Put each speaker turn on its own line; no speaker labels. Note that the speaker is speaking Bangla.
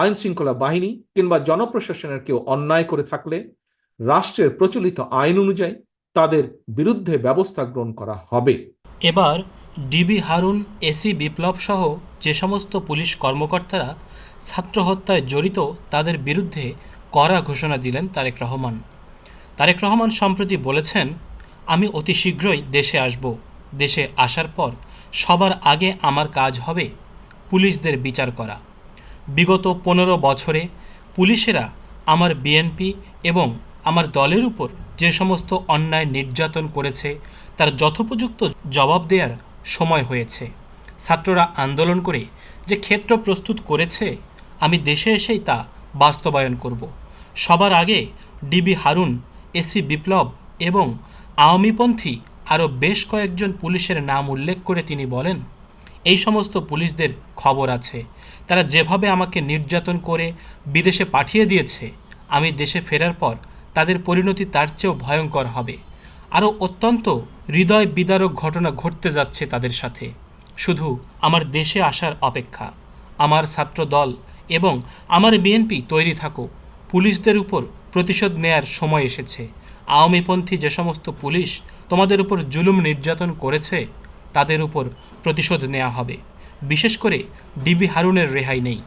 আইন শৃঙ্খলা বাহিনী কিংবা জনপ্রশাসনের কেউ অন্যায় করে থাকলে রাষ্ট্রের প্রচলিত আইন অনুযায়ী তাদের বিরুদ্ধে ব্যবস্থা গ্রহণ করা হবে।
এবার ডিবি হারুন, এসি বিপ্লব সহ যে সমস্ত পুলিশ কর্মকর্তারা ছাত্র হত্যায় জড়িত তাদের বিরুদ্ধে কড়া ঘোষণা দিলেন তারেক রহমান। তারেক রহমান সম্প্রতি বলেছেন, আমি অতি শীঘ্রই দেশে আসব। দেশে আসার পর সবার আগে আমার কাজ হবে পুলিশদের বিচার করা। বিগত পনেরো বছরে পুলিশেরা আমার বিএনপি এবং আমার দলের উপর যে সমস্ত অন্যায় নির্যাতন করেছে, তার যথোপযুক্ত জবাব দেওয়ার সময় হয়েছে। ছাত্ররা আন্দোলন করে যে ক্ষেত্র প্রস্তুত করেছে, আমি দেশে এসেই তা বাস্তবায়ন করব। সবার আগে ডিবি হারুন, এসি বিপ্লব এবং আওয়ামীপন্থী আরও বেশ কয়েকজন পুলিশের নাম উল্লেখ করে তিনি বলেন এই সমস্ত পুলিশদের খবর আছে। তারা যেভাবে আমাকে নির্যাতন করে বিদেশে পাঠিয়ে দিয়েছে, আমি দেশে ফেরার পর তাদের পরিণতি তার চেয়েও ভয়ঙ্কর হবে। আরও অত্যন্ত হৃদয় বিদারক ঘটনা ঘটতে যাচ্ছে তাদের সাথে। শুধু আমার দেশে আসার অপেক্ষা, আমার ছাত্র দল এবং আমার বিএনপি তৈরি থাকো পুলিশদের উপর প্রতিশোধ নেয়ার সময় এসেছে। আওয়ামীপন্থী যে সমস্ত পুলিশ তোমাদের উপর জুলুম নির্যাতন করেছে তাদের উপর প্রতিশোধ নেওয়া হবে। বিশেষ করে ডিবি হারুনের রেহাই নেই।